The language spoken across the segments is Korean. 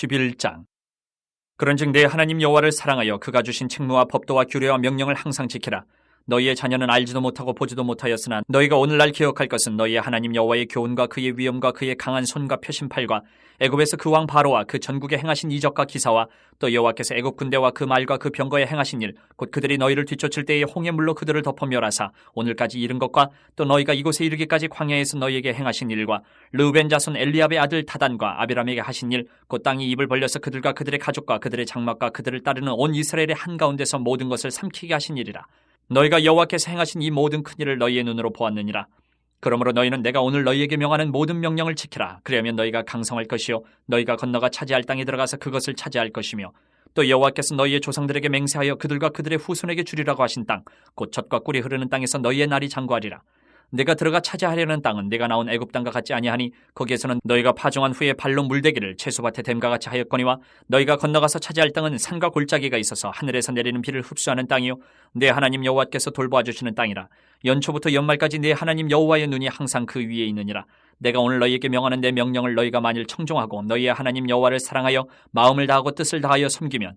11장. 그런즉 내 하나님 여호와를 사랑하여 그가 주신 책무와 법도와 규례와 명령을 항상 지키라 너희의 자녀는 알지도 못하고 보지도 못하였으나 너희가 오늘날 기억할 것은 너희의 하나님 여호와의 교훈과 그의 위엄과 그의 강한 손과 표심팔과 애굽에서 그 왕 바로와 그 전국에 행하신 이적과 기사와 또 여호와께서 애굽 군대와 그 말과 그 병거에 행하신 일 곧 그들이 너희를 뒤쫓을 때에 홍해 물로 그들을 덮어 멸하사 오늘까지 이른 것과 또 너희가 이곳에 이르기까지 광야에서 너희에게 행하신 일과 르우벤 자손 엘리압의 아들 다단과 아비람에게 하신 일 곧 땅이 입을 벌려서 그들과 그들의 가족과 그들의 장막과 그들을 따르는 온 이스라엘의 한가운데서 모든 것을 삼키게 하신 일이라 너희가 여호와께서 행하신 이 모든 큰 일을 너희의 눈으로 보았느니라 그러므로 너희는 내가 오늘 너희에게 명하는 모든 명령을 지키라. 그리하면 너희가 강성할 것이요 너희가 건너가 차지할 땅에 들어가서 그것을 차지할 것이며 또 여호와께서 너희의 조상들에게 맹세하여 그들과 그들의 후손에게 주리라고 하신 땅 곧 젖과 꿀이 흐르는 땅에서 너희의 날이 장구하리라. 내가 들어가 차지하려는 땅은 내가 나온 애굽 땅과 같지 아니하니 거기에서는 너희가 파종한 후에 발로 물대기를 채소밭에 댐과 같이 하였거니와 너희가 건너가서 차지할 땅은 산과 골짜기가 있어서 하늘에서 내리는 비를 흡수하는 땅이요. 내 하나님 여호와께서 돌보아 주시는 땅이라. 연초부터 연말까지 내 하나님 여호와의 눈이 항상 그 위에 있느니라. 내가 오늘 너희에게 명하는 내 명령을 너희가 만일 청종하고 너희의 하나님 여호와를 사랑하여 마음을 다하고 뜻을 다하여 섬기면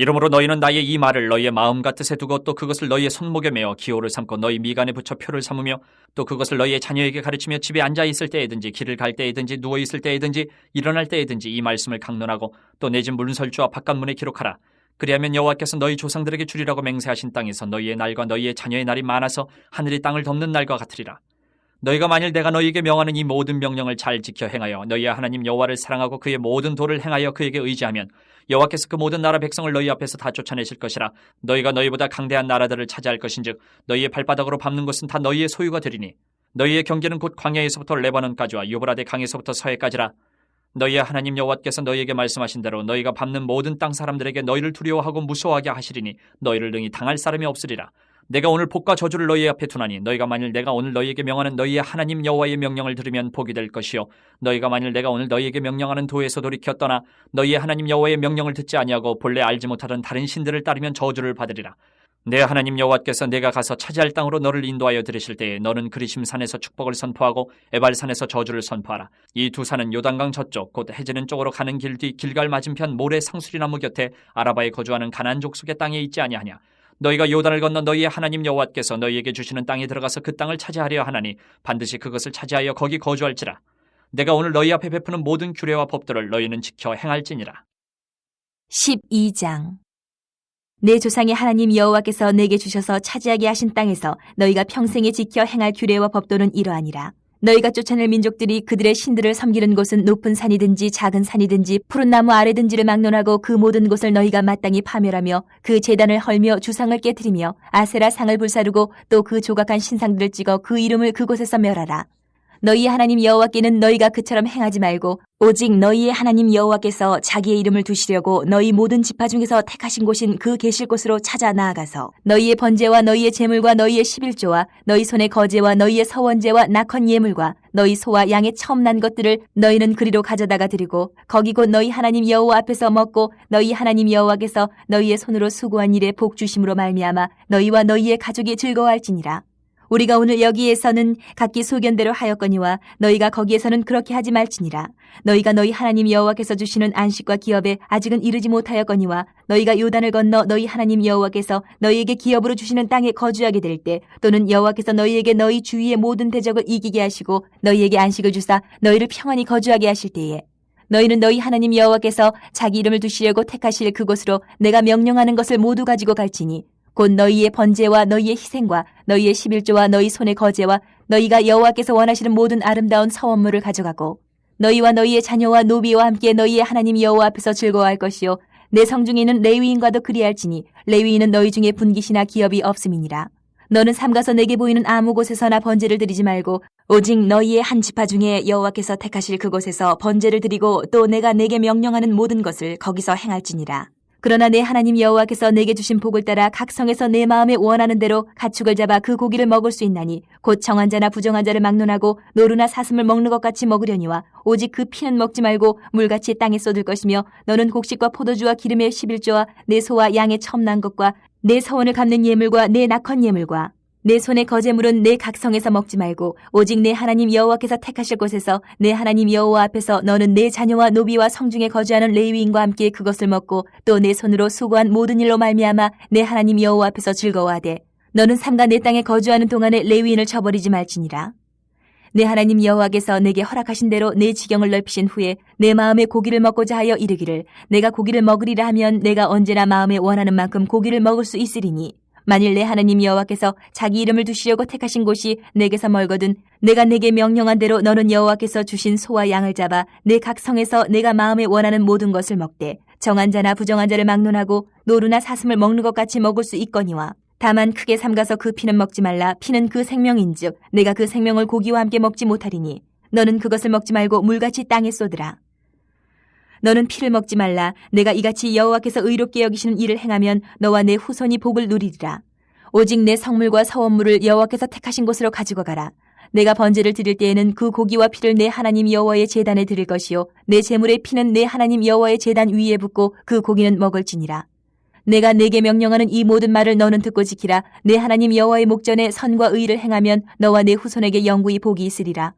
이러므로 너희는 나의 이 말을 너희의 마음과 뜻에 두고 또 그것을 너희의 손목에 메어 기호를 삼고 너희 미간에 붙여 표를 삼으며 또 그것을 너희의 자녀에게 가르치며 집에 앉아 있을 때에든지 길을 갈 때에든지 누워 있을 때에든지 일어날 때에든지 이 말씀을 강론하고 또 내 집 문설주와 바깥문에 기록하라. 그리하면 여호와께서 너희 조상들에게 주리라고 맹세하신 땅에서 너희의 날과 너희의 자녀의 날이 많아서 하늘이 땅을 덮는 날과 같으리라 너희가 만일 내가 너희에게 명하는 이 모든 명령을 잘 지켜 행하여 너희의 하나님 여호와를 사랑하고 그의 모든 도를 행하여 그에게 의지하면 여호와께서 그 모든 나라 백성을 너희 앞에서 다 쫓아내실 것이라. 너희가 너희보다 강대한 나라들을 차지할 것인즉 너희의 발바닥으로 밟는 곳은 다 너희의 소유가 되리니 너희의 경계는 곧 광야에서부터 레바논까지와 유브라데 강에서부터 서해까지라. 너희의 하나님 여호와께서 너희에게 말씀하신 대로 너희가 밟는 모든 땅 사람들에게 너희를 두려워하고 무서워하게 하시리니 너희를 능히 당할 사람이 없으리라 내가 오늘 복과 저주를 너희 앞에 두나니 너희가 만일 내가 오늘 너희에게 명하는 너희의 하나님 여호와의 명령을 들으면 복이 될 것이요 너희가 만일 내가 오늘 너희에게 명령하는 도에서 돌이켜 떠나 너희의 하나님 여호와의 명령을 듣지 아니하고 본래 알지 못하던 다른 신들을 따르면 저주를 받으리라 내 하나님 여호와께서 내가 가서 차지할 땅으로 너를 인도하여 들으실 때에 너는 그리심 산에서 축복을 선포하고 에발 산에서 저주를 선포하라. 이 두 산은 요단강 저쪽 곧 해지는 쪽으로 가는 길 뒤 길갈 맞은편 모래 상수리나무 곁에 아라바에 거주하는 가난 족속의 땅에 있지 아니하냐. 너희가 요단을 건너 너희의 하나님 여호와께서 너희에게 주시는 땅에 들어가서 그 땅을 차지하려 하나니 반드시 그것을 차지하여 거기 거주할지라. 내가 오늘 너희 앞에 베푸는 모든 규례와 법들을 너희는 지켜 행할지니라. 12장 내 조상의 하나님 여호와께서 내게 주셔서 차지하게 하신 땅에서 너희가 평생에 지켜 행할 규례와 법도는 이러하니라. 너희가 쫓아낼 민족들이 그들의 신들을 섬기는 곳은 높은 산이든지 작은 산이든지 푸른 나무 아래든지를 막론하고 그 모든 곳을 너희가 마땅히 파멸하며 그 재단을 헐며 주상을 깨뜨리며 아세라 상을 불사르고 또 그 조각한 신상들을 찍어 그 이름을 그곳에서 멸하라. 너희 하나님 여호와께는 너희가 그처럼 행하지 말고 오직 너희의 하나님 여호와께서 자기의 이름을 두시려고 너희 모든 지파 중에서 택하신 곳인 그 계실 곳으로 찾아 나아가서 너희의 번제와 너희의 제물과 너희의 십일조와 너희 손의 거제와 너희의 서원제와 낙헌 예물과 너희 소와 양의 처음 난 것들을 너희는 그리로 가져다가 드리고 거기 곧 너희 하나님 여호와 앞에서 먹고 너희 하나님 여호와께서 너희의 손으로 수고한 일에 복 주심으로 말미암아 너희와 너희의 가족이 즐거워할지니라. 우리가 오늘 여기에서는 각기 소견대로 하였거니와 너희가 거기에서는 그렇게 하지 말지니라. 너희가 너희 하나님 여호와께서 주시는 안식과 기업에 아직은 이르지 못하였거니와 너희가 요단을 건너 너희 하나님 여호와께서 너희에게 기업으로 주시는 땅에 거주하게 될 때 또는 여호와께서 너희에게 너희 주위의 모든 대적을 이기게 하시고 너희에게 안식을 주사 너희를 평안히 거주하게 하실 때에 너희는 너희 하나님 여호와께서 자기 이름을 두시려고 택하실 그곳으로 내가 명령하는 것을 모두 가지고 갈지니 곧 너희의 번제와 너희의 희생과 너희의 십일조와 너희 손의 거제와 너희가 여호와께서 원하시는 모든 아름다운 서원물을 가져가고 너희와 너희의 자녀와 노비와 함께 너희의 하나님 여호와 앞에서 즐거워할 것이요 내 성중에는 레위인과도 그리할지니 레위인은 너희 중에 분깃이나 기업이 없음이니라. 너는 삼가서 내게 보이는 아무 곳에서나 번제를 드리지 말고 오직 너희의 한 지파 중에 여호와께서 택하실 그곳에서 번제를 드리고 또 내가 내게 명령하는 모든 것을 거기서 행할지니라 그러나 내 하나님 여호와께서 내게 주신 복을 따라 각 성에서 내 마음에 원하는 대로 가축을 잡아 그 고기를 먹을 수 있나니 곧 정한 자나 부정한 자를 막론하고 노루나 사슴을 먹는 것 같이 먹으려니와 오직 그 피는 먹지 말고 물같이 땅에 쏟을 것이며 너는 곡식과 포도주와 기름의 11조와 내 소와 양의 처음 난 것과 내 서원을 갚는 예물과 내 낙헌 예물과 내 손의 거제물은 내 각성에서 먹지 말고 오직 내 하나님 여호와께서 택하실 곳에서 내 하나님 여호와 앞에서 너는 내 자녀와 노비와 성중에 거주하는 레위인과 함께 그것을 먹고 또 내 손으로 수고한 모든 일로 말미암아 내 하나님 여호와 앞에서 즐거워하되 너는 삼가 내 땅에 거주하는 동안에 레위인을 쳐버리지 말지니라. 내 하나님 여호와께서 내게 허락하신 대로 내 지경을 넓히신 후에 내 마음에 고기를 먹고자 하여 이르기를 내가 고기를 먹으리라 하면 내가 언제나 마음에 원하는 만큼 고기를 먹을 수 있으리니 만일 내 하나님 여호와께서 자기 이름을 두시려고 택하신 곳이 내게서 멀거든 내가 내게 명령한 대로 너는 여호와께서 주신 소와 양을 잡아 내 각 성에서 내가 마음에 원하는 모든 것을 먹되 정한 자나 부정한 자를 막론하고 노루나 사슴을 먹는 것 같이 먹을 수 있거니와 다만 크게 삼가서 그 피는 먹지 말라 피는 그 생명인즉 내가 그 생명을 고기와 함께 먹지 못하리니 너는 그것을 먹지 말고 물같이 땅에 쏟으라 너는 피를 먹지 말라. 내가 이같이 여호와께서 의롭게 여기시는 일을 행하면 너와 내 후손이 복을 누리리라. 오직 내 성물과 서원물을 여호와께서 택하신 곳으로 가지고 가라. 내가 번제를 드릴 때에는 그 고기와 피를 내 하나님 여호와의 제단에 드릴 것이요 내 제물의 피는 내 하나님 여호와의 제단 위에 붓고 그 고기는 먹을지니라. 내가 내게 명령하는 이 모든 말을 너는 듣고 지키라. 내 하나님 여호와의 목전에 선과 의를 행하면 너와 내 후손에게 영구히 복이 있으리라.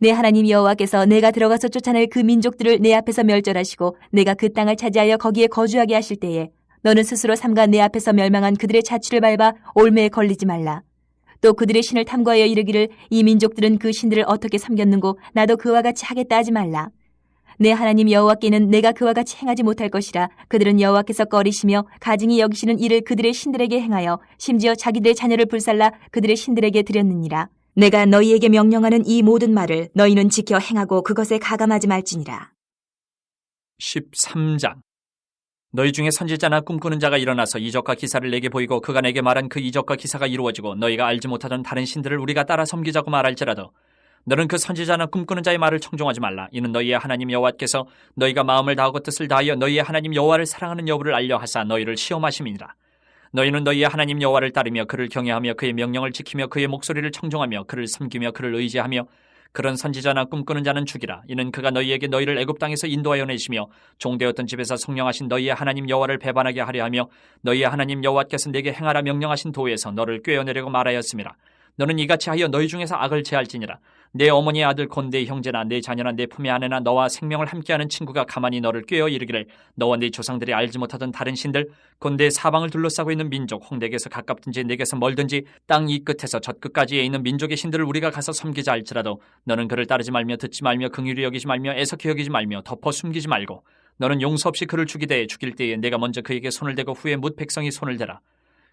내 하나님 여호와께서 내가 들어가서 쫓아낼 그 민족들을 내 앞에서 멸절하시고 내가 그 땅을 차지하여 거기에 거주하게 하실 때에 너는 스스로 삼가 내 앞에서 멸망한 그들의 자취를 밟아 올매에 걸리지 말라. 또 그들의 신을 탐구하여 이르기를 이 민족들은 그 신들을 어떻게 섬겼는고 나도 그와 같이 하겠다 하지 말라. 내 하나님 여호와께는 내가 그와 같이 행하지 못할 것이라 그들은 여호와께서 꺼리시며 가증히 여기시는 일을 그들의 신들에게 행하여 심지어 자기들의 자녀를 불살라 그들의 신들에게 드렸느니라. 내가 너희에게 명령하는 이 모든 말을 너희는 지켜 행하고 그것에 가감하지 말지니라. 13장. 너희 중에 선지자나 꿈꾸는 자가 일어나서 이적과 기사를 내게 보이고 그가 내게 말한 그 이적과 기사가 이루어지고 너희가 알지 못하던 다른 신들을 우리가 따라 섬기자고 말할지라도 너는 그 선지자나 꿈꾸는 자의 말을 청종하지 말라. 이는 너희의 하나님 여호와께서 너희가 마음을 다하고 뜻을 다하여 너희의 하나님 여호와를 사랑하는 여부를 알려 하사 너희를 시험하심이니라 너희는 너희의 하나님 여호와를 따르며 그를 경외하며 그의 명령을 지키며 그의 목소리를 청종하며 그를 섬기며 그를 의지하며 그런 선지자나 꿈꾸는 자는 죽이라. 이는 그가 너희에게 너희를 애굽 땅에서 인도하여 내시며 종되었던 집에서 성령하신 너희의 하나님 여호와를 배반하게 하려 하며 너희의 하나님 여호와께서 내게 행하라 명령하신 도에서 너를 꿰어내려고 말하였음이라. 너는 이같이 하여 너희 중에서 악을 제할지니라. 내 어머니의 아들 곧내 형제나 내 자녀나 내 품의 아내나 너와 생명을 함께하는 친구가 가만히 너를 꿰어 이르기를 너와 네 조상들이 알지 못하던 다른 신들 곧내 사방을 둘러싸고 있는 민족 홍대에서 가깝든지 내게서 멀든지 땅 이 끝에서 저 끝까지에 있는 민족의 신들을 우리가 가서 섬기자 할지라도 너는 그를 따르지 말며 듣지 말며 긍휼히 여기지 말며 애석히 여기지 말며 덮어 숨기지 말고 너는 용서 없이 그를 죽이되 죽일 때에 내가 먼저 그에게 손을 대고 후에 뭇 백성이 손을 대라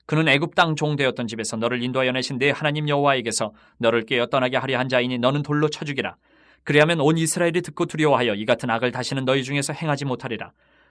그는 애굽 땅 종되었던 집에서 너를 인도하여 내신 내 하나님 여호와에게서 너를 깨어 떠나게 하려 한 자이니 너는 돌로 쳐 죽이라. 그리하면 온 이스라엘이 듣고 두려워하여 이 같은 악을 다시는 너희 중에서 행하지 못하리라.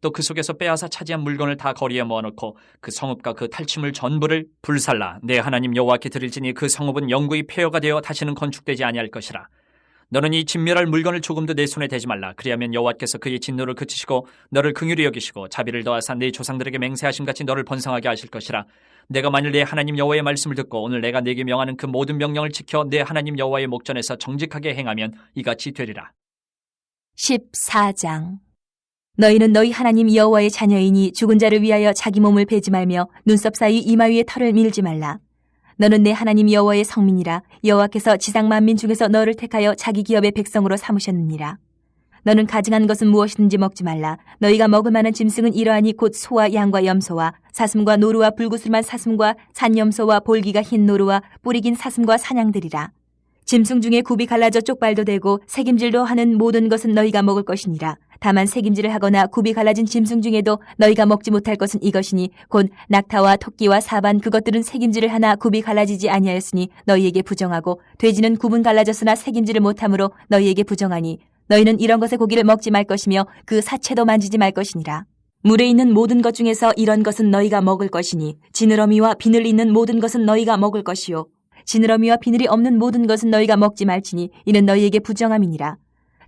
또 그 속에서 빼앗아 차지한 물건을 다 거리에 모아놓고 그 성읍과 그 탈취물 전부를 불살라 내 하나님 여호와께 드릴지니 그 성읍은 영구히 폐허가 되어 다시는 건축되지 아니할 것이라. 너는 이 진멸할 물건을 조금도 내 손에 대지 말라. 그리하면 여호와께서 그의 진노를 그치시고 너를 긍휼히 여기시고 자비를 더하사 네 조상들에게 맹세하심 같이 너를 번성하게 하실 것이라. 내가 만일 내 하나님 여호와의 말씀을 듣고 오늘 내가 내게 명하는 그 모든 명령을 지켜 내 하나님 여호와의 목전에서 정직하게 행하면 이같이 되리라. 14장 너희는 너희 하나님 여호와의 자녀이니 죽은 자를 위하여 자기 몸을 베지 말며 눈썹 사이 이마 위에 털을 밀지 말라. 너는 내 하나님 여호와의 성민이라 여호와께서 지상 만민 중에서 너를 택하여 자기 기업의 백성으로 삼으셨느니라. 너는 가증한 것은 무엇이든지 먹지 말라. 너희가 먹을 만한 짐승은 이러하니 곧 소와 양과 염소와 사슴과 노루와 불구슬만 사슴과 산염소와 볼기가 흰 노루와 뿌리 긴 사슴과 사냥들이라. 짐승 중에 굽이 갈라져 쪽발도 되고 색임질도 하는 모든 것은 너희가 먹을 것이니라. 다만 색임질을 하거나 굽이 갈라진 짐승 중에도 너희가 먹지 못할 것은 이것이니 곧 낙타와 토끼와 사반 그것들은 색임질을 하나 굽이 갈라지지 아니하였으니 너희에게 부정하고 돼지는 굽은 갈라졌으나 색임질을 못하므로 너희에게 부정하니 너희는 이런 것의 고기를 먹지 말 것이며 그 사체도 만지지 말 것이니라. 물에 있는 모든 것 중에서 이런 것은 너희가 먹을 것이니 지느러미와 비늘 있는 모든 것은 너희가 먹을 것이요 지느러미와 비늘이 없는 모든 것은 너희가 먹지 말지니 이는 너희에게 부정함이니라.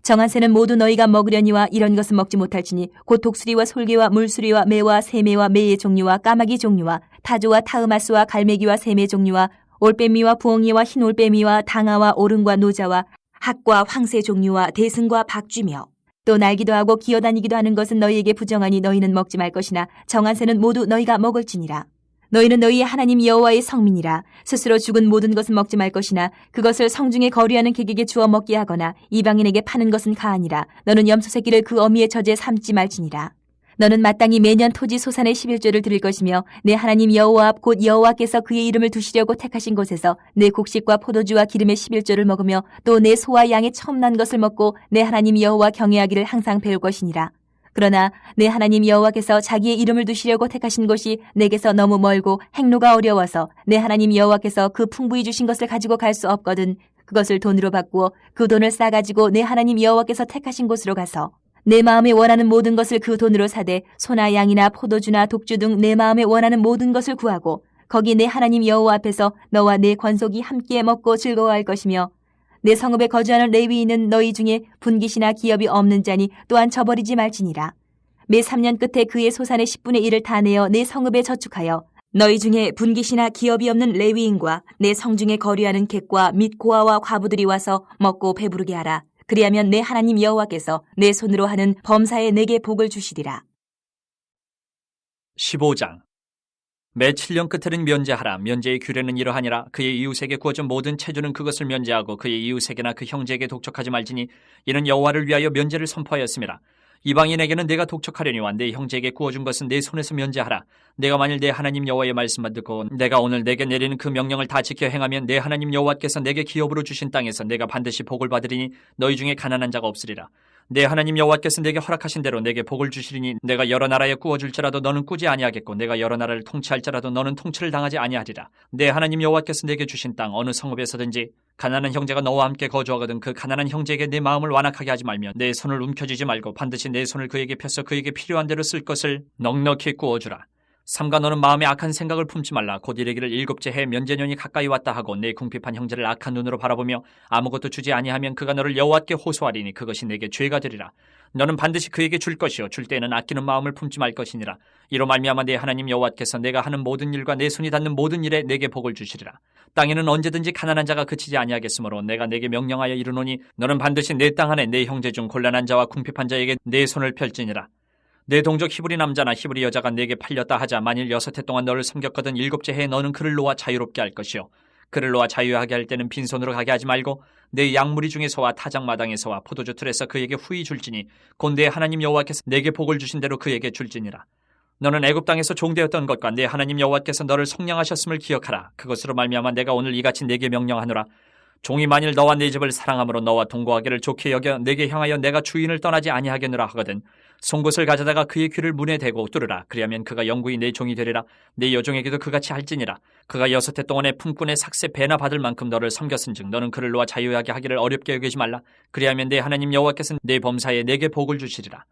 정한 새는 모두 너희가 먹으려니와 이런 것은 먹지 못할지니 곧 독수리와 솔개와 물수리와 매와 새매와 매의 종류와 까마귀 종류와 타조와 타으마스와 갈매기와 새매 종류와 올빼미와 부엉이와 흰 올빼미와 당아와 오름과 노자와 학과 황새 종류와 대승과 박쥐며 또 날기도 하고 기어다니기도 하는 것은 너희에게 부정하니 너희는 먹지 말 것이나 정한 새는 모두 너희가 먹을지니라. 너희는 너희의 하나님 여호와의 성민이라. 스스로 죽은 모든 것은 먹지 말 것이나 그것을 성중에 거리하는 객에게 주어 먹게 하거나 이방인에게 파는 것은 가하니라. 너는 염소 새끼를 그 어미의 젖에 삼지 말지니라. 너는 마땅히 매년 토지 소산의 11조를 드릴 것이며 내 하나님 여호와 앞 곧 여호와께서 그의 이름을 두시려고 택하신 곳에서 내 곡식과 포도주와 기름의 11조를 먹으며 또 내 소와 양의 처음 난 것을 먹고 내 하나님 여호와 경외하기를 항상 배울 것이니라 그러나 내 하나님 여호와께서 자기의 이름을 두시려고 택하신 곳이 내게서 너무 멀고 행로가 어려워서 내 하나님 여호와께서 그 풍부히 주신 것을 가지고 갈 수 없거든 그것을 돈으로 바꾸어 그 돈을 싸가지고 내 하나님 여호와께서 택하신 곳으로 가서 내 마음에 원하는 모든 것을 그 돈으로 사되 소나 양이나 포도주나 독주 등 내 마음에 원하는 모든 것을 구하고 거기 내 하나님 여호와 앞에서 너와 내 권속이 함께 먹고 즐거워할 것이며 내 성읍에 거주하는 레위인은 너희 중에 분깃이나 기업이 없는 자니 또한 저버리지 말지니라. 매 3년 끝에 그의 소산의 10분의 1을 다 내어 내 성읍에 저축하여 너희 중에 분깃이나 기업이 없는 레위인과 내 성중에 거류하는 객과 및 고아와 과부들이 와서 먹고 배부르게 하라. 그리하면 내 하나님 여호와께서 내 손으로 하는 범사에 내게 복을 주시리라. 15장 매 7년 끝에는 면제하라. 면제의 규례는 이러하니라. 그의 이웃에게 구워준 모든 체주는 그것을 면제하고 그의 이웃에게나 그 형제에게 독촉하지 말지니 이는 여호와를 위하여 면제를 선포하였습니다. 이방인에게는 내가 독촉하려니와 내 형제에게 구워준 것은 내 손에서 면제하라. 내가 만일 내 하나님 여호와의 말씀만 듣고 내가 오늘 내게 내리는 그 명령을 다 지켜 행하면 내 하나님 여호와께서 내게 기업으로 주신 땅에서 내가 반드시 복을 받으리니 너희 중에 가난한 자가 없으리라. 내 하나님 여호와께서 내게 허락하신 대로 내게 복을 주시리니 내가 여러 나라에 구워줄지라도 너는 꾸지 아니하겠고 내가 여러 나라를 통치할지라도 너는 통치를 당하지 아니하리라. 내 하나님 여호와께서 내게 주신 땅 어느 성읍에서든지 가난한 형제가 너와 함께 거주하거든 그 가난한 형제에게 내 마음을 완악하게 하지 말며 내 손을 움켜쥐지 말고 반드시 내 손을 그에게 펴서 그에게 필요한 대로 쓸 것을 넉넉히 구워주라. 삼가 너는 마음에 악한 생각을 품지 말라. 곧 이르기를 일곱째 해 면제년이 가까이 왔다 하고 내 궁핍한 형제를 악한 눈으로 바라보며 아무것도 주지 아니하면 그가 너를 여호와께 호소하리니 그것이 내게 죄가 되리라. 너는 반드시 그에게 줄 것이요 줄 때에는 아끼는 마음을 품지 말 것이니라. 이로 말미암아 내 하나님 여호와께서 내가 하는 모든 일과 내 손이 닿는 모든 일에 내게 복을 주시리라. 땅에는 언제든지 가난한 자가 그치지 아니하겠으므로 내가 내게 명령하여 이르노니 너는 반드시 내 땅 안에 내 형제 중 곤란한 자와 궁핍한 자에게 내 손을 펼지니라. 내 동족 히브리 남자나 히브리 여자가 내게 팔렸다 하자 만일 여섯 해 동안 너를 섬겼거든 일곱째 해에 너는 그를 놓아 자유롭게 할 것이요. 그를 놓아 자유하게 할 때는 빈손으로 가게 하지 말고 내 양무리 중에서와 타작 마당에서와 포도주 틀에서 그에게 후히 줄지니 곧 내 하나님 여호와께서 내게 복을 주신 대로 그에게 줄지니라. 너는 애굽 땅에서 종되었던 것과 내 하나님 여호와께서 너를 속량하셨음을 기억하라. 그것으로 말미암아 내가 오늘 이같이 내게 명령하노라. 종이 만일 너와 내 집을 사랑함으로 너와 동거하기를 좋게 여겨 내게 향하여 내가 주인을 떠나지 아니하겠노라 하거든 송곳을 가져다가 그의 귀를 문에 대고 뚫으라. 그리하면 그가 영구히 내 종이 되리라. 내 여종에게도 그같이 할지니라. 그가 여섯 해 동안에 품꾼의 삭세 배나 받을 만큼 너를 섬겼은즉 너는 그를 놓아 자유하게 하기를 어렵게 여기지 말라. 그리하면 내 하나님 여호와께서 내 범사에 내게 복을 주시리라.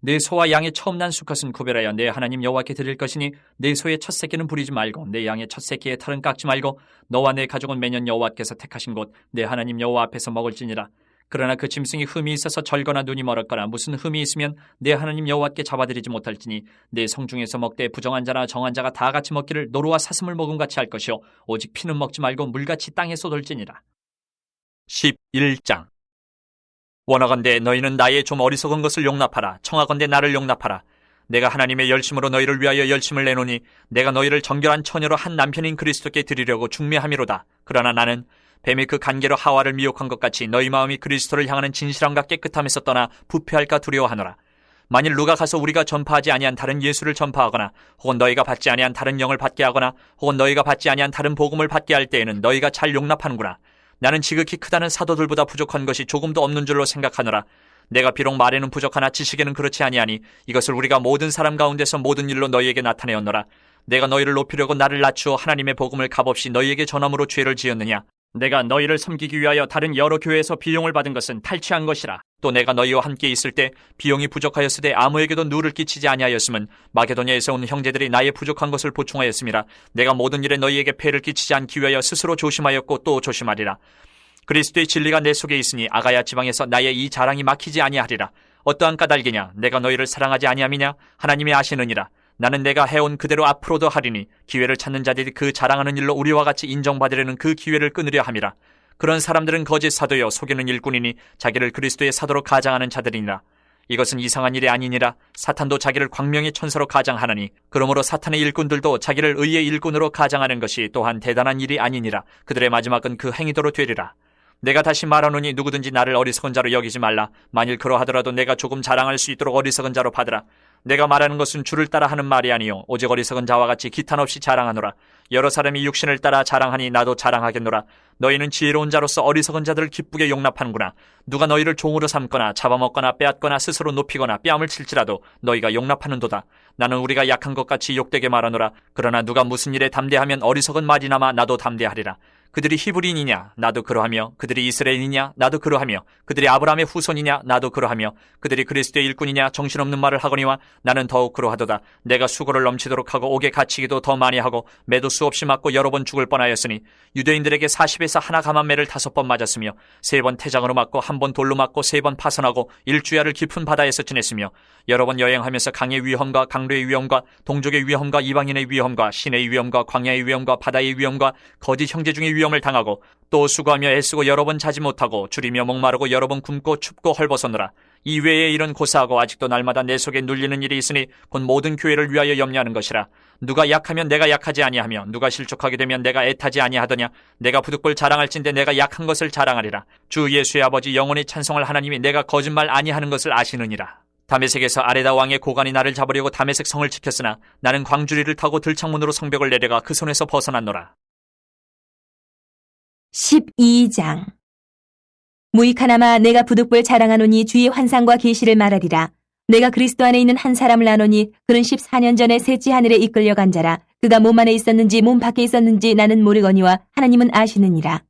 내 소와 양의 처음 난 수컷은 구별하여 내 하나님 여호와께 드릴 것이니 내 소의 첫 새끼는 부리지 말고 내 양의 첫 새끼의 털은 깎지 말고 너와 내 가족은 매년 여호와께서 택하신 곳 내 하나님 여호와 앞에서 먹을지니라 그러나 그 짐승이 흠이 있어서 절거나 눈이 멀었거나 무슨 흠이 있으면 내 하나님 여호와께 잡아드리지 못할지니 내 성중에서 먹되 부정한 자나 정한 자가 다 같이 먹기를 노루와 사슴을 먹음 같이 할 것이요 오직 피는 먹지 말고 물같이 땅에 쏟을지니라. 11장. 원하건대 너희는 나의 좀 어리석은 것을 용납하라. 청하건대 나를 용납하라. 내가 하나님의 열심으로 너희를 위하여 열심을 내노니 내가 너희를 정결한 처녀로 한 남편인 그리스도께 드리려고 중매함이로다. 그러나 나는 뱀이 그 간계로 하와를 미혹한 것 같이 너희 마음이 그리스도를 향하는 진실함과 깨끗함에서 떠나 부패할까 두려워하노라. 만일 누가 가서 우리가 전파하지 아니한 다른 예수를 전파하거나 혹은 너희가 받지 아니한 다른 영을 받게 하거나 혹은 너희가 받지 아니한 다른 복음을 받게 할 때에는 너희가 잘 용납하는구나. 나는 지극히 크다는 사도들보다 부족한 것이 조금도 없는 줄로 생각하노라. 내가 비록 말에는 부족하나 지식에는 그렇지 아니하니 이것을 우리가 모든 사람 가운데서 모든 일로 너희에게 나타내었노라. 내가 너희를 높이려고 나를 낮추어 하나님의 복음을 값없이 너희에게 전함으로 죄를 지었느냐? 내가 너희를 섬기기 위하여 다른 여러 교회에서 비용을 받은 것은 탈취한 것이라. 또 내가 너희와 함께 있을 때 비용이 부족하였으되 아무에게도 누를 끼치지 아니하였음은 마게도냐에서 온 형제들이 나의 부족한 것을 보충하였음이라. 내가 모든 일에 너희에게 폐를 끼치지 않기 위하여 스스로 조심하였고 또 조심하리라. 그리스도의 진리가 내 속에 있으니 아가야 지방에서 나의 이 자랑이 막히지 아니하리라. 어떠한 까닭이냐? 내가 너희를 사랑하지 아니함이냐? 하나님이 아시느니라. 나는 내가 해온 그대로 앞으로도 하리니 기회를 찾는 자들이 그 자랑하는 일로 우리와 같이 인정받으려는 그 기회를 끊으려 함이라. 그런 사람들은 거짓 사도여 속이는 일꾼이니 자기를 그리스도의 사도로 가장하는 자들이니라. 이것은 이상한 일이 아니니라 사탄도 자기를 광명의 천사로 가장하느니 그러므로 사탄의 일꾼들도 자기를 의의 일꾼으로 가장하는 것이 또한 대단한 일이 아니니라 그들의 마지막은 그 행위도로 되리라 내가 다시 말하노니 누구든지 나를 어리석은 자로 여기지 말라. 만일 그러하더라도 내가 조금 자랑할 수 있도록 어리석은 자로 받으라. 내가 말하는 것은 주를 따라 하는 말이 아니요. 오직 어리석은 자와 같이 기탄 없이 자랑하노라. 여러 사람이 육신을 따라 자랑하니 나도 자랑하겠노라. 너희는 지혜로운 자로서 어리석은 자들을 기쁘게 용납하는구나. 누가 너희를 종으로 삼거나 잡아먹거나 빼앗거나 스스로 높이거나 뺨을 칠지라도 너희가 용납하는도다. 나는 우리가 약한 것 같이 욕되게 말하노라. 그러나 누가 무슨 일에 담대하면 어리석은 말이나마 나도 담대하리라 그들이 히브리인이냐? 나도 그러하며 그들이 이스라엘이냐? 나도 그러하며 그들이 아브라함의 후손이냐? 나도 그러하며 그들이 그리스도의 일꾼이냐? 정신없는 말을 하거니와 나는 더욱 그러하도다. 내가 수고를 넘치도록 하고 옥에 갇히기도 더 많이 하고 매도 수없이 맞고 여러 번 죽을 뻔하였으니 유대인들에게 40에서 하나 감한 매를 다섯 번 맞았으며 세 번 태장으로 맞고 한 번 돌로 맞고 세 번 파선하고 일주야를 깊은 바다에서 지냈으며 여러 번 여행하면서 강의 위험과 강류의 위험과 동족의 위험과 이방인의 위험과 신의 위험과 광야의 위험과 바다의 위험과 거짓 형제 중의 위험 을 당하고 또 수고하며 애쓰고 여러 번 자지 못하고 줄이며 목마르고 여러 번 굶고 춥고 헐벗었노라. 이 외에 이런 고사하고 아직도 날마다 내 속에 눌리는 일이 있으니 곧 모든 교회를 위하여 염려하는 것이라. 누가 약하면 내가 약하지 아니하며 누가 실족하게 되면 내가 애타지 아니하더냐? 내가 부득불 자랑할진대 내가 약한 것을 자랑하리라. 주 예수의 아버지 영원히 찬송할 하나님이 내가 거짓말 아니하는 것을 아시느니라. 다메섹에서 아레다 왕의 고관이 나를 잡으려고 다메섹 성을 지켰으나 나는 광주리를 타고 들창문으로 성벽을 내려가 그 손에서 벗어났노라 12장 무익하나마 내가 부득불 자랑하노니 주의 환상과 계시를 말하리라. 내가 그리스도 안에 있는 한 사람을 아노니 그는 14년 전에 셋째 하늘에 이끌려간 자라. 그가 몸 안에 있었는지 몸 밖에 있었는지 나는 모르거니와 하나님은 아시느니라.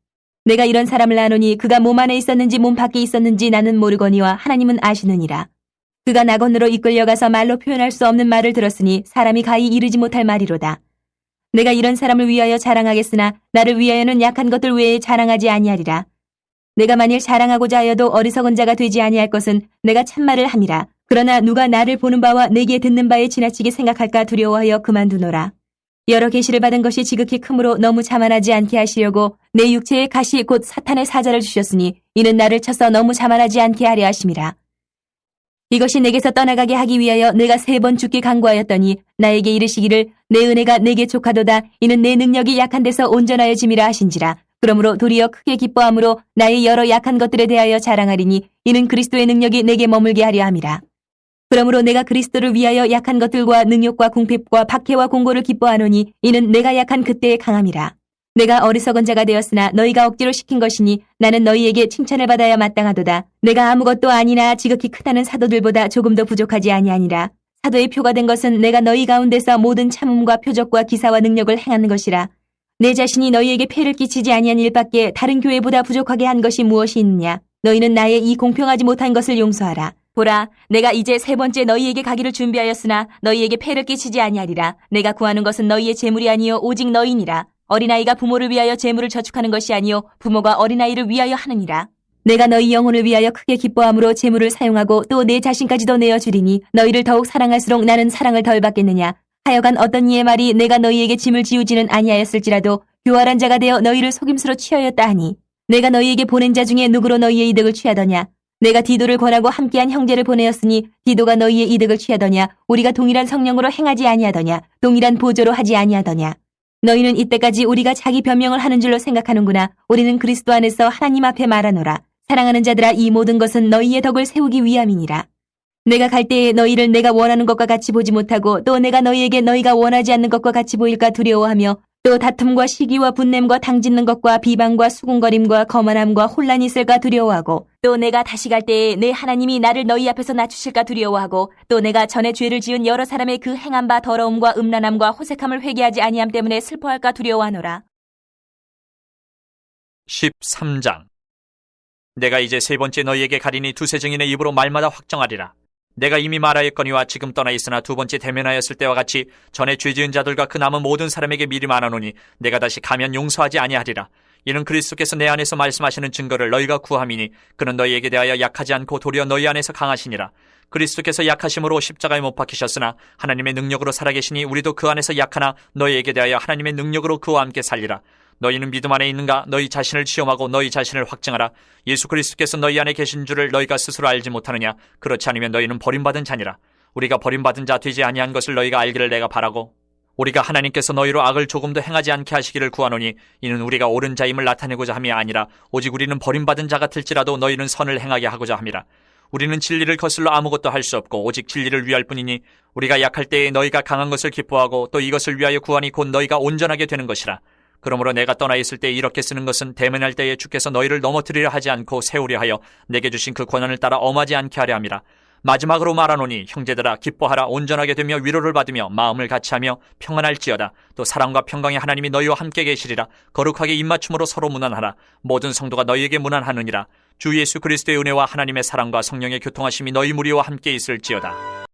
내가 이런 사람을 아노니 그가 몸 안에 있었는지 몸 밖에 있었는지 나는 모르거니와 하나님은 아시느니라. 그가 낙원으로 이끌려가서 말로 표현할 수 없는 말을 들었으니 사람이 가히 이르지 못할 말이로다. 내가 이런 사람을 위하여 자랑하겠으나 나를 위하여는 약한 것들 외에 자랑하지 아니하리라. 내가 만일 자랑하고자 하여도 어리석은 자가 되지 아니할 것은 내가 참말을 함이라. 그러나 누가 나를 보는 바와 내게 듣는 바에 지나치게 생각할까 두려워하여 그만두노라. 여러 계시를 받은 것이 지극히 크므로 너무 자만하지 않게 하시려고 내 육체에 가시 곧 사탄의 사자를 주셨으니 이는 나를 쳐서 너무 자만하지 않게 하려 하심이라. 이것이 내게서 떠나가게 하기 위하여 내가 세 번 죽기 강구하였더니 나에게 이르시기를 내 은혜가 내게 족하도다 이는 내 능력이 약한 데서 온전하여 짐이라 하신지라. 그러므로 도리어 크게 기뻐함으로 나의 여러 약한 것들에 대하여 자랑하리니 이는 그리스도의 능력이 내게 머물게 하려 함이라. 그러므로 내가 그리스도를 위하여 약한 것들과 능욕과 궁핍과 박해와 공고를 기뻐하노니 이는 내가 약한 그때의 강함이라. 내가 어리석은 자가 되었으나 너희가 억지로 시킨 것이니 나는 너희에게 칭찬을 받아야 마땅하도다. 내가 아무것도 아니나 지극히 크다는 사도들보다 조금도 부족하지 아니하니라. 사도의 표가 된 것은 내가 너희 가운데서 모든 참음과 표적과 기사와 능력을 행하는 것이라. 내 자신이 너희에게 폐를 끼치지 아니한 일밖에 다른 교회보다 부족하게 한 것이 무엇이 있느냐? 너희는 나의 이 공평하지 못한 것을 용서하라. 보라, 내가 이제 세 번째 너희에게 가기를 준비하였으나 너희에게 폐를 끼치지 아니하리라. 내가 구하는 것은 너희의 재물이 아니요 오직 너희니라. 어린아이가 부모를 위하여 재물을 저축하는 것이 아니요 부모가 어린아이를 위하여 하느니라. 내가 너희 영혼을 위하여 크게 기뻐함으로 재물을 사용하고 또 내 자신까지도 내어 주리니 너희를 더욱 사랑할수록 나는 사랑을 덜 받겠느냐. 하여간 어떤 이의 말이 내가 너희에게 짐을 지우지는 아니하였을지라도 교활한 자가 되어 너희를 속임수로 취하였다 하니 내가 너희에게 보낸 자 중에 누구로 너희의 이득을 취하더냐 내가 디도를 권하고 함께한 형제를 보내었으니 디도가 너희의 이득을 취하더냐 우리가 동일한 성령으로 행하지 아니하더냐 동일한 보조로 하지 아니하더냐 너희는 이때까지 우리가 자기 변명을 하는 줄로 생각하는구나. 우리는 그리스도 안에서 하나님 앞에 말하노라. 사랑하는 자들아 이 모든 것은 너희의 덕을 세우기 위함이니라. 내가 갈 때에 너희를 내가 원하는 것과 같이 보지 못하고 또 내가 너희에게 너희가 원하지 않는 것과 같이 보일까 두려워하며 또 다툼과 시기와 분냄과 당짓는 것과 비방과 수군거림과 거만함과 혼란이 있을까 두려워하고 또 내가 다시 갈 때에 내 하나님이 나를 너희 앞에서 낮추실까 두려워하고 또 내가 전에 죄를 지은 여러 사람의 그 행한 바 더러움과 음란함과 호색함을 회개하지 아니함 때문에 슬퍼할까 두려워하노라. 13장 내가 이제 세 번째 너희에게 가리니 두세 증인의 입으로 말마다 확정하리라. 내가 이미 말하였거니와 지금 떠나 있으나 두 번째 대면하였을 때와 같이 전에 죄 지은 자들과 그 남은 모든 사람에게 미리 말하노니 내가 다시 가면 용서하지 아니하리라. 이는 그리스도께서 내 안에서 말씀하시는 증거를 너희가 구함이니 그는 너희에게 대하여 약하지 않고 도리어 너희 안에서 강하시니라. 그리스도께서 약하심으로 십자가에 못 박히셨으나 하나님의 능력으로 살아계시니 우리도 그 안에서 약하나 너희에게 대하여 하나님의 능력으로 그와 함께 살리라. 너희는 믿음 안에 있는가? 너희 자신을 시험하고 너희 자신을 확증하라. 예수 그리스도께서 너희 안에 계신 줄을 너희가 스스로 알지 못하느냐? 그렇지 않으면 너희는 버림받은 자니라. 우리가 버림받은 자 되지 아니한 것을 너희가 알기를 내가 바라고 우리가 하나님께서 너희로 악을 조금도 행하지 않게 하시기를 구하노니 이는 우리가 옳은 자임을 나타내고자 함이 아니라 오직 우리는 버림받은 자 같을지라도 너희는 선을 행하게 하고자 함이라. 우리는 진리를 거슬러 아무것도 할 수 없고 오직 진리를 위할 뿐이니 우리가 약할 때에 너희가 강한 것을 기뻐하고 또 이것을 위하여 구하니 곧 너희가 온전하게 되는 것이라. 그러므로 내가 떠나 있을 때 이렇게 쓰는 것은 대면할 때에 주께서 너희를 넘어뜨리려 하지 않고 세우려 하여 내게 주신 그 권한을 따라 엄하지 않게 하려 함이라. 마지막으로 말하노니 형제들아 기뻐하라 온전하게 되며 위로를 받으며 마음을 같이하며 평안할지어다. 또 사랑과 평강의 하나님이 너희와 함께 계시리라. 거룩하게 입맞춤으로 서로 문안하라. 모든 성도가 너희에게 문안하느니라. 주 예수 그리스도의 은혜와 하나님의 사랑과 성령의 교통하심이 너희 무리와 함께 있을지어다